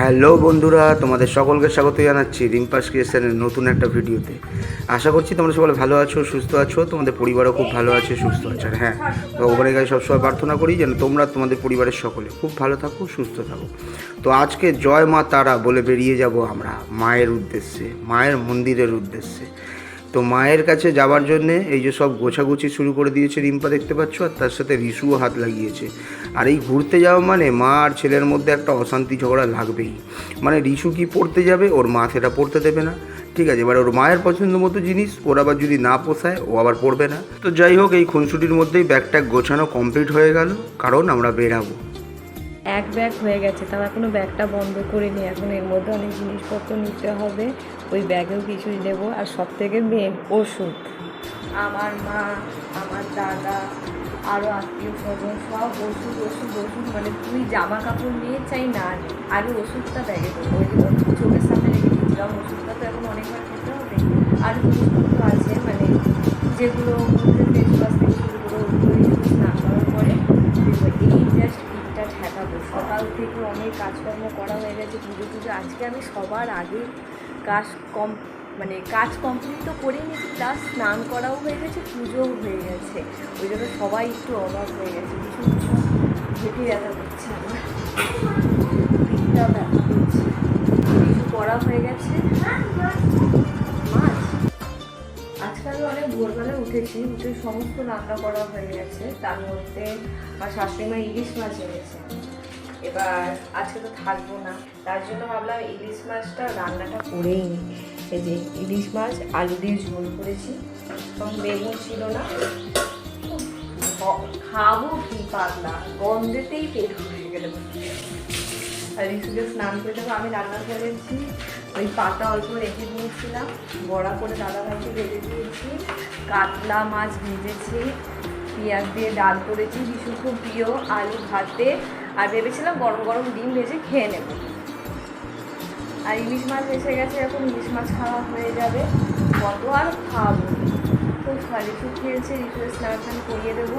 Hello বন্ধুরা, তোমাদের সকলকে স্বাগত জানাচ্ছি রিম্পাস ক্রিয়েশনের নতুন একটা ভিডিওতে। আশা করছি তোমরা সকলে ভালো আছো, সুস্থ আছো, তোমাদের পরিবারও খুব ভালো আছে, সুস্থ আছে। আর হ্যাঁ ভগবানের কাছে সবসময় প্রার্থনা করি যেন তোমরা তোমাদের পরিবারের সকলে খুব ভালো থাকো, সুস্থ থাকো। তো আজকে জয় মা তারা বলে বেরিয়ে যাব আমরা মায়ের উদ্দেশ্যে, মায়ের মন্দিরের উদ্দেশ্যে। তো মায়ের কাছে যাওয়ার জন্যে এই যে সব গোছাগুছি শুরু করে দিয়েছে রিম্পা দেখতে পাচ্ছ, আর তার সাথে রিসুও হাত লাগিয়েছে। আর এই ঘুরতে যাওয়া মানে মা আর ছেলের মধ্যে একটা অশান্তি ঝগড়া লাগবেই। মানে রিসু কি পড়তে যাবে, ওর মা সেটা পড়তে দেবে না। ঠিক আছে, এবার ওর মায়ের পছন্দ মতো জিনিস, ওর আবার যদি না পোষায়, ও আবার পড়বে না। তো যাই হোক, এই খুনসুটির মধ্যেই ব্যাগ ট্যাগ গোছানো কমপ্লিট হয়ে গেল, কারণ আমরা বেরাবো। এক ব্যাগ হয়ে গেছে। তাও এখনও ব্যাগটা বন্ধ করিনি। এখন এর মধ্যে অনেক জিনিসপত্র নিতে হবে। ওই ব্যাগেও কিছু নেব। আর সব থেকে মেন ওষুধ। আমার মা, আমার দাদা আরও আত্মীয় স্বজন সব ওষুধ ওষুধ ওষুধ। মানে তুই জামা কাপড় নিয়ে চাই, না। আগে ওষুধটা ব্যাগে দেবো। ওই চোখের সামনে রেখে দিয়েছিলাম, ওষুধটা তো এখন অনেকবার খেতে হবে। আর জিনিসপত্র আছে মানে যেগুলো আগে কাজ কম মানে কাজ কমপ্লিট তো করে নিয়েছি প্লাস স্নান করাও হয়ে গেছে, পুজোও হয়ে গেছে। ওই জন্য সবাই একটু অবাক হয়ে গেছে ভীষণ কিছু হেঁটে ব্যথা করছে আমার। ব্যথা করছে কিছু করা হয়ে গেছে। মাছ। আজকে আমি অনেক ভোরবেলা উঠেছি, উঠে সমস্ত রান্না করা হয়ে গেছে। তার মধ্যে আমার শাশুড়িমা ইলিশ মাছ এনেছে। এবার আজকে তো থাকব না। তার জন্য ভাবলাম ইলিশ মাছটা রান্নাটা করেই নিই এই যে ইলিশ মাছ, আলু দিয়ে ঝোল করেছি। তখন বেগুন ছিল না। খাব কি পাতলা গন্ধেতেই পেট ভরে গেল। আর ঋষিকে স্নান করে দেবো, আমি রান্না করেছি ওই পাতা অল্প রেখে দিয়েছিলাম। বড়া করে দাদা ভাইকে ভেজে দিয়েছি। কাতলা মাছ ভেজেছি। পেঁয়াজ দিয়ে ডাল করেছি। ভীষণ খুব প্রিয় আলু ভাতে। আর ভেবেছিলাম গরম গরম ডিম ভেজে খেয়ে নেব। আর ইলিশ মাছ এসে গেছে এখন, ইলিশ মাছ খাওয়া হয়ে যাবে। কত আর খাব? খুব রিসু খেয়েছে রিসুয়ের স্নান করিয়ে দেবো।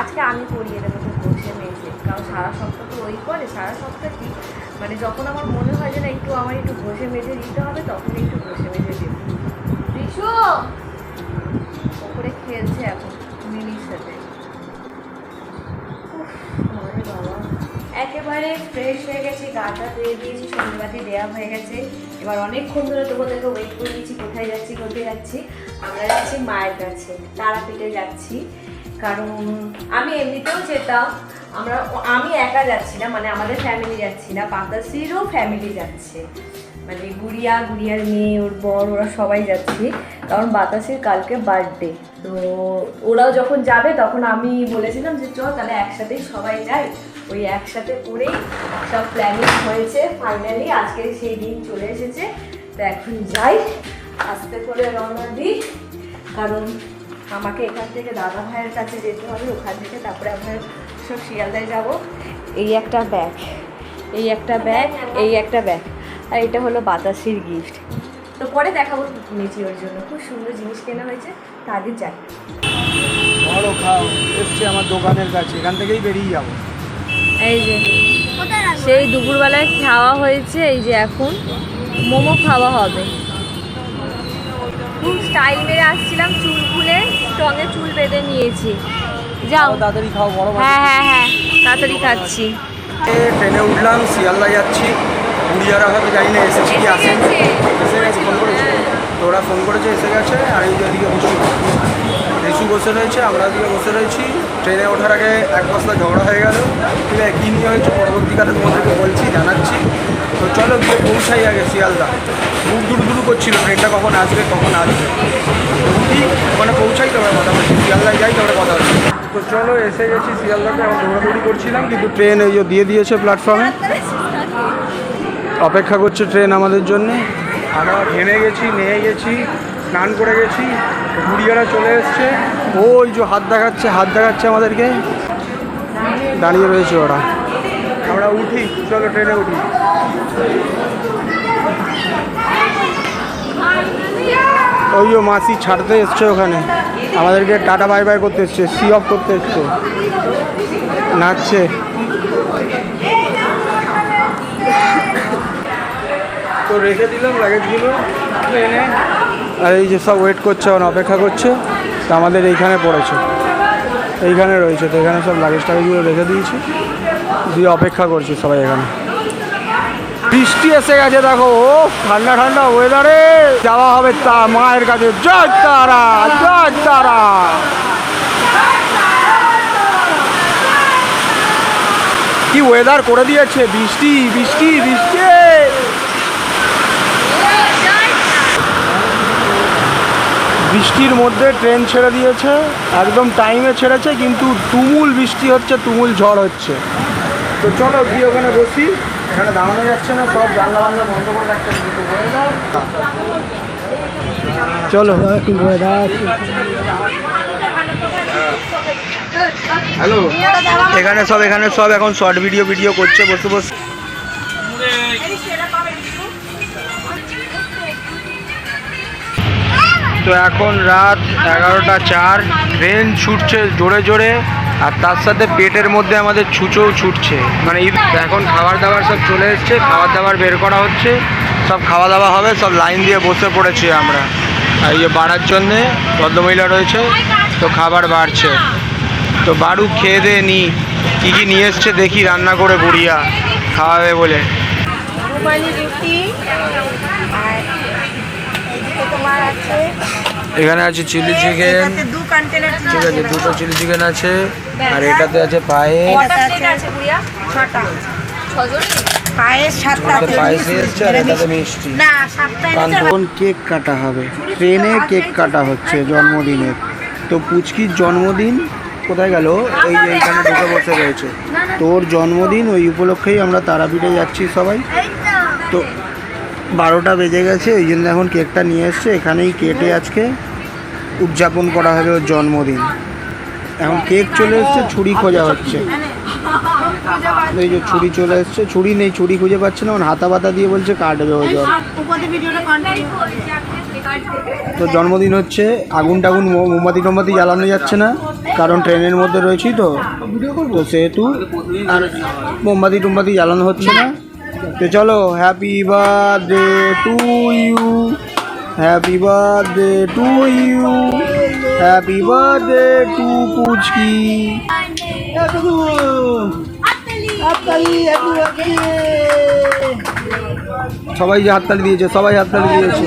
আজকে আমি করিয়ে দেবো তো বসে মেয়েছে কারণ সারা সপ্তাহ তো ওই করে, সারা সপ্তাহ কি? মানে যখন আমার মনে হয় যে না, একটু আমার একটু ঘষে মেঝে দিতে হবে, তখন একটু ঘষে মেঝে দেবো। রিসু ওপরে খেলছে এখন। একেবারে ফ্রেশ হয়ে গেছে গাটা ধুয়ে দিয়েছি, সন্ধ্যাবাতি দেওয়া হয়ে গেছে। এবার অনেকক্ষণ ধরে তোমাদেরকে ওয়েট করে দিয়েছি কোথায় যাচ্ছি কোথায় যাচ্ছি। আমরা যাচ্ছি মায়ের কাছে, তারাপীঠে যাচ্ছি। কারণ আমি এমনিতেও যেতাম, আমরা, আমি একা যাচ্ছি না মানে আমাদের ফ্যামিলি যাচ্ছি না, পাতাশ্রীরও ফ্যামিলি যাচ্ছে। মানে গুড়িয়া, গুড়িয়ার মেয়ে, ওর বর, ওরা সবাই যাচ্ছি। কারণ বাতাসের কালকে বার্থডে তো ওরাও যখন যাবে, তখন আমি বলেছিলাম যে, চল তাহলে একসাথেই সবাই যাই। ওই একসাথে করেই সব প্ল্যানিং হয়েছে ফাইনালি আজকে সেই দিন চলে এসেছে। তো এখন যাই। আস্তে করে রওনা দিই। কারণ আমাকে এখান থেকে দাদা ভাইয়ের কাছে যেতে হবে, ওখান থেকে তারপরে আমরা সব শিয়ালদায় যাব। এই একটা ব্যাগ এই একটা ব্যাগ এই একটা ব্যাগ আর এটা হলো বাতাসির গিফট তো পরে দেখাবো কি কিনেছি ওর জন্য। খুব সুন্দর জিনিস কেনা হয়েছে তা আগে যাই। বড় খাও এসছে আমার দোকানের কাছে এখান থেকেই বেরিয়ে যাব। এই যে সেই দুপুরবেলায় খাওয়া হয়েছে এই যে এখন মোমো খাওয়া হবে। খুব স্টাইল মেরে আসছিলাম চুল খুলে টঙে চুল বেঁধে নিয়েছি। যাও। তাড়াতাড়ি খাও বড় হ্যাঁ হ্যাঁ হ্যাঁ তাড়াতাড়ি খাচ্ছি। ট্রেনে উঠলাম শিয়ালদা যাচ্ছি। গুড়িয়ারা হয়তো জানি না এসেছি কি আসেন এসে গেছে। ফোন করেছে। তো ওরা ফোন করেছে এসে গেছে আর এই এদিকে রিসু বসে রয়েছে। আমরা দিকে বসে রয়েছি। ট্রেনে ওঠার আগে এক বস্তা ঝগড়া হয়ে গেল। ঠিক আছে কী নিয়ে হয়েছে পরবর্তীকালে তোমাদেরকে বলছি জানাচ্ছি। তো চলো গিয়ে পৌঁছাই আগে শিয়ালদা। দূর দূর দূর করছিল ট্রেনটা কখন আসবে কখন আসবে। উঠি ওখানে পৌঁছাই তবে কথা বলছি শিয়ালদায় যাই তবে কথা বলছি তো চলো এসে গেছি শিয়ালদাতে এখন দৌড়াদৌড়ি করছিলাম কিন্তু ট্রেন এই দিয়ে দিয়েছে প্ল্যাটফর্মে অপেক্ষা করছে ট্রেন আমাদের জন্যে। আমরা ঘেমে গেছি, নিয়ে গেছি, স্নান করে গেছি, গুড়িয়ারা চলে এসছে। ওই যে হাত দেখাচ্ছে হাত দেখাচ্ছে আমাদেরকে। দাঁড়িয়ে রয়েছে ওরা। আমরা উঠি, চলো ট্রেনে উঠি। ওই যে মাসি ছাড়তে এসছে ওখানে। আমাদেরকে টাটা বাই বাই করতে এসছে, সি অফ করতে এসছে। নাচছে। তো রেখে দিলাম লাগেজগুলো ট্রেনে আর এই যে সব ওয়েট করছে, এখন অপেক্ষা করছে। তো আমাদের এইখানে পড়েছে। এইখানে রয়েছে, তো এখানে সব লাগেজ টাগেজগুলো রেখে দিয়েছি। দিয়ে অপেক্ষা করছি সবাই এখানে। বৃষ্টি এসে গেছে, দেখো। ও, ঠান্ডা ঠান্ডা ওয়েদারে যাওয়া হবে তা মায়ের কাছে। জয় তারা জয় তারা। কি ওয়েদার করে দিয়েছে। বৃষ্টি বৃষ্টি বৃষ্টি। বৃষ্টির মধ্যে ট্রেন ছেড়ে দিয়েছে একদম টাইমে ছেড়েছে কিন্তু তুমুল বৃষ্টি হচ্ছে তুমুল ঝড় হচ্ছে। তো চলো গিয়ে ওখানে বসি এখানে দাঁড়ানো যাচ্ছে না সব জানলা বাংলা বন্ধ করে রাখছে চলো। হ্যালো এখানে সব এখানে সব এখন শর্ট ভিডিও ভিডিও করছে বসে বসে। তো এখন রাত এগারোটা চার ট্রেন ছুটছে জোরে জোরে, আর তার সাথে পেটের মধ্যে আমাদের ছুঁচোও ছুটছে। মানে এখন খাবার দাবার সব চলে এসছে, খাবার দাবার বের করা হচ্ছে, সব খাওয়া দাওয়া হবে, সব লাইন দিয়ে বসে পড়েছি আমরা। আর ইয়ে বাড়ার জন্যে ভদ্রমহিলা রয়েছে, তো খাবার বাড়ছে। তো বাড়ু খেয়ে দিয়ে নি, কী কী নিয়ে এসছে দেখি, রান্না করে বুড়িয়া খাওয়াবে বলে। তোমার আছে। এখানে আছে চিলি চিকেন। ঠিক আছে দুটো চিলি চিকেন আছে। আর এটাতে আছে পায়েস। এখন কেক কাটা হবে। ট্রেনে কেক কাটা হচ্ছে জন্মদিনের। তো পুচকির জন্মদিন কোথায় গেল? এই যে এইখানে ঢুকে বসে রয়েছে। তোর জন্মদিন ওই উপলক্ষেই আমরা তারাপীঠে যাচ্ছি সবাই। তো বারোটা বেজে গেছে, ওই জন্য এখন কেকটা নিয়ে এসছে। এখানেই কেটে আজকে উদযাপন করা হবে ওর জন্মদিন। এখন কেক চলে এসছে, ছুরি খোঁজা হচ্ছে। এই যে ছুরি চলে এসছে, ছুরি নেই, ছুরি খুঁজে পাচ্ছে না হাতা পাতা দিয়ে বলছে কাটবে ও জল। তো জন্মদিন হচ্ছে, আগুন টাগুন মোমবাতি টোমবাতি জ্বালানো যাচ্ছে না, কারণ ট্রেনের মধ্যে রয়েছি তো। তো সেহেতু আর মোমবাতি টোমবাতি জ্বালানো হচ্ছে না। তো চলো happy birthday to you happy birthday to you happy birthday to পুচকি সবাই যে হাততালি দিয়েছে সবাই হাততালি দিয়েছে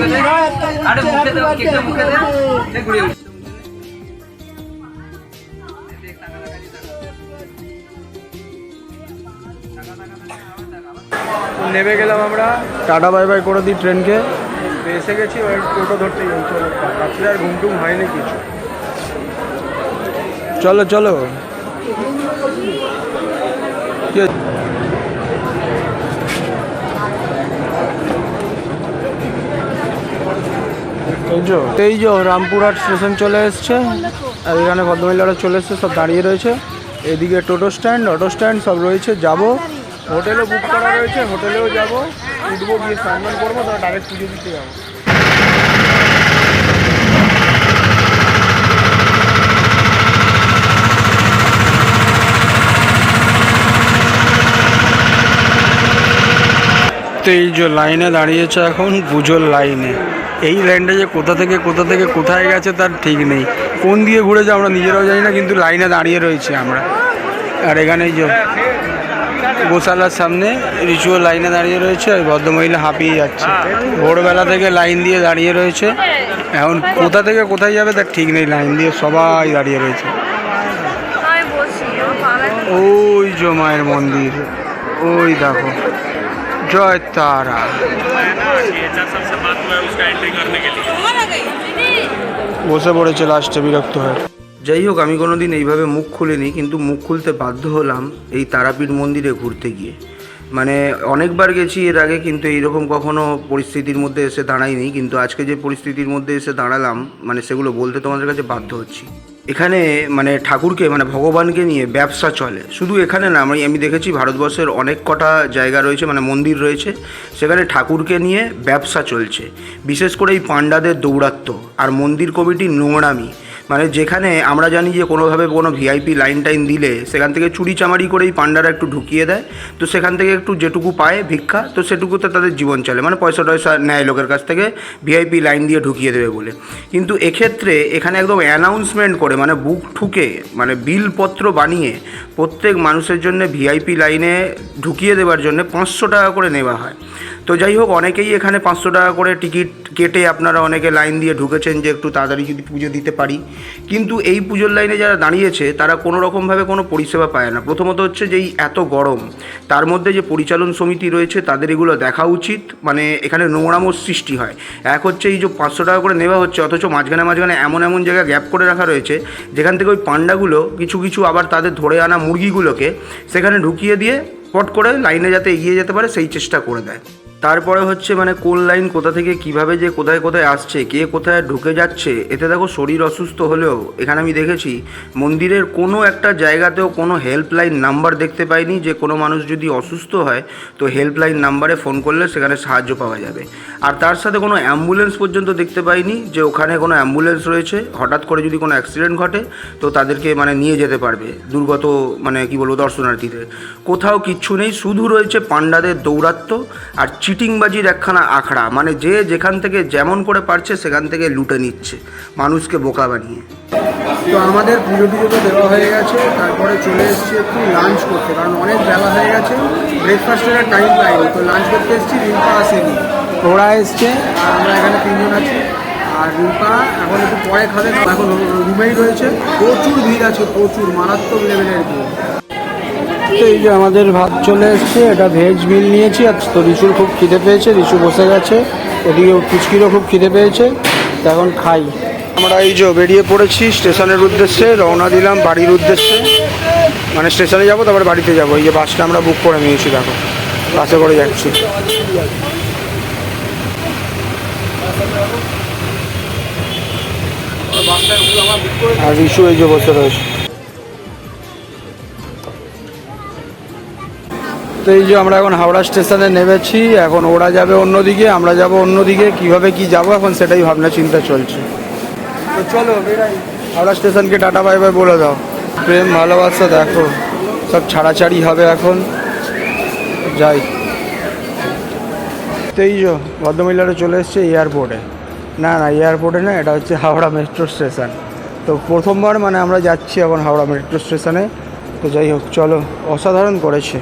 নেমে গেলাম আমরা। টাটা বাই বাই করে দিই ট্রেনকে। এসে গেছি ওই টোটো ধরতে রাত্রে আর ঘুম টুম হয়নি কিছু। চলো চলো। এই যে রামপুরহাট স্টেশন চলে এসছে। আর এখানে ভদ্রমহিলারা চলে এসছে সব দাঁড়িয়ে রয়েছে। এদিকে টোটো স্ট্যান্ড অটো স্ট্যান্ড সব রয়েছে। যাব। হোটেলও বুক করা রয়েছে, হোটেলেও যাব। উঠবো, গিয়ে স্নান করব, তারপর ডাইরেক্ট পুজো দিতে যাব। তো এই যে লাইনে দাঁড়িয়েছে এখন, পুজোর লাইনে। এই লাইনটা যে কোথা থেকে কোথা থেকে, কোথায় গেছে তার ঠিক নেই। কোন দিয়ে ঘুরেছে আমরা নিজেরাও জানি না, কিন্তু লাইনে দাঁড়িয়ে রয়েছে আমরা। আর এখানে যে গোশালার সামনে রিচুয়াল লাইনে দাঁড়িয়ে রয়েছে আর ভদ্রমহিলা হাঁপিয়ে যাচ্ছে। ভোরবেলা থেকে লাইন দিয়ে দাঁড়িয়ে রয়েছে। এখন কোথা থেকে কোথায় যাবে তার ঠিক নেই, লাইন দিয়ে সবাই দাঁড়িয়ে রয়েছে। ওই যে মায়ের মন্দির, ওই দেখো। জয় তারা। বসে পড়েছে লাস্টে বিরক্ত হয়ে। যাই হোক, আমি কোনো দিন এইভাবে মুখ খুলিনি, কিন্তু মুখ খুলতে বাধ্য হলাম এই তারাপীঠ মন্দিরে ঘুরতে গিয়ে। মানে অনেকবার গেছি এর আগে, কিন্তু এইরকম কখনো পরিস্থিতির মধ্যে এসে দাঁড়াইনি, কিন্তু আজকে যে পরিস্থিতির মধ্যে এসে দাঁড়ালাম মানে সেগুলো বলতে তোমাদের কাছে বাধ্য হচ্ছি। এখানে মানে ঠাকুরকে মানে ভগবানকে নিয়ে ব্যবসা চলে। শুধু এখানে না, আমি আমি দেখেছি ভারতবর্ষের অনেক কটা জায়গা রয়েছে মানে মন্দির রয়েছে, সেখানে ঠাকুরকে নিয়ে ব্যবসা চলছে। বিশেষ করে এই পাণ্ডাদের দৌরাত্ম্য আর মন্দির কমিটির নোংরামি মানে যেখানে আমরা জানি যে কোনোভাবে কোনো ভিআইপি লাইন টাইন দিলে সেখান থেকে চুরি চামারি করেই পান্ডারা একটু ঢুকিয়ে দেয়। তো সেখান থেকে একটু যেটুকু পায় ভিক্ষা, তো সেটুকুতে তাদের জীবন চলে। মানে পয়সা টয়সা নেয় লোকের কাছ থেকে ভিআইপি লাইন দিয়ে ঢুকিয়ে দেবে বলে। কিন্তু এক্ষেত্রে এখানে একদম অ্যানাউন্সমেন্ট করে মানে বুক ঠুকে মানে বিলপত্র বানিয়ে প্রত্যেক মানুষের জন্য ভিআইপি লাইনে ঢুকিয়ে দেওয়ার জন্য পাঁচশো টাকা করে নেওয়া হয়। তো যাই হোক, অনেকেই এখানে পাঁচশো টাকা করে টিকিট কেটে আপনারা অনেকে লাইন দিয়ে ঢুকেছেন যে একটু তাড়াতাড়ি যদি পুজো দিতে পারি। কিন্তু এই পুজোর লাইনে যারা দাঁড়িয়েছে, তারা কোনো রকমভাবে কোনো পরিষেবা পায় না। প্রথমত হচ্ছে যে এই এত গরম, তার মধ্যে যে পরিচালন সমিতি রয়েছে, তাদের এগুলো দেখা উচিত। মানে এখানে নোংরামোর সৃষ্টি হয়। এক হচ্ছে এই যে পাঁচশো টাকা করে নেওয়া হচ্ছে, অথচ মাঝখানে মাঝখানে এমন এমন জায়গায় গ্যাপ করে রাখা রয়েছে, যেখান থেকে ওই পান্ডাগুলো কিছু কিছু আবার তাদের ধরে আনা মুরগিগুলোকে, সেখানে ঢুকিয়ে দিয়ে পট করে লাইনে যাতে এগিয়ে যেতে পারে, সেই চেষ্টা করে দেয়। তারপরে হচ্ছে মানে কোন লাইন কোথা থেকে কীভাবে যে কোথায় কোথায় আসছে, কে কোথায় ঢুকে যাচ্ছে, এতে দেখো শরীর অসুস্থ হলেও এখানে আমি দেখেছি মন্দিরের কোনো একটা জায়গাতেও কোনো হেল্পলাইন নাম্বার দেখতে পাইনি যে কোনো মানুষ যদি অসুস্থ হয় তো হেল্পলাইন নাম্বারে ফোন করলে সেখানে সাহায্য পাওয়া যাবে। আর তার সাথে কোনো অ্যাম্বুলেন্স পর্যন্ত দেখতে পাইনি যে ওখানে কোনো অ্যাম্বুলেন্স রয়েছে, হঠাৎ করে যদি কোনো অ্যাক্সিডেন্ট ঘটে তো তাদেরকে মানে নিয়ে যেতে পারবে দুর্গত মানে কি বলব দর্শনার্থীদের। কোথাও কিচ্ছু নেই, শুধু রয়েছে পাণ্ডাদের দৌরাত্ম আর চিটিংবাজির একখানা আখড়া মানে যে যেখান থেকে যেমন করে পারছে সেখান থেকে লুটে নিচ্ছে মানুষকে বোকা বানিয়ে। তো আমাদের পুজো টুজো তো দেওয়া হয়ে গেছে, তারপরে চলে এসেছি একটু লাঞ্চ করতে, কারণ অনেক বেলা হয়ে গেছে ব্রেকফাস্টের টাইম পাইনি, তো লাঞ্চ করতে এসেছি, রিম্পা আসেনি। ওরা এসছে, আর আমরা এখানে তিনজন আছি। আর রিম্পা এখন একটু পরে খাবে এখন রুমেই রয়েছে। প্রচুর ভিড় আছে, প্রচুর, মারাত্মক লেভেলের ভিড়। তো এই যে আমাদের ভাত চলে এসছে, এটা ভেজ মিল নিয়েছি, আর তো রিসুর খুব খিদে পেয়েছে রিসু বসে গেছে ওদিকে পুচকিরও খুব খিদে পেয়েছে এখন খাই। আমরা এই যে বেরিয়ে পড়েছি স্টেশনের উদ্দেশ্যে, রওনা দিলাম বাড়ির উদ্দেশ্যে। মানে স্টেশনে যাব, তারপরে বাড়িতে যাব। এই যে বাসটা আমরা বুক করে নিয়েছি, দেখো, বাসে করে যাচ্ছি। আর রিসু এই যে বসে রয়েছে। তো এই যে আমরা এখন হাওড়া স্টেশনে নেমেছি, এখন ওরা যাবে অন্যদিকে, আমরা যাব অন্যদিকে, কীভাবে কি যাব এখন সেটাই ভাবনা চিন্তা চলছে। তো চলো হাওড়া স্টেশনকে টাটা, বাই বাই বলে দাও। প্রেম, ভালোবাসা, দেখো, সব ছাড়াছাড়ি হবে এখন। যাই। তো এই যে ভদ্রমহিলারা চলে এসছে এয়ারপোর্টে। না না, এয়ারপোর্টে না, এটা হচ্ছে হাওড়া মেট্রো স্টেশন। তো প্রথমবার মানে আমরা যাচ্ছি এখন হাওড়া মেট্রো স্টেশনে। তো যাই হোক, চলো, অসাধারণ করেছে।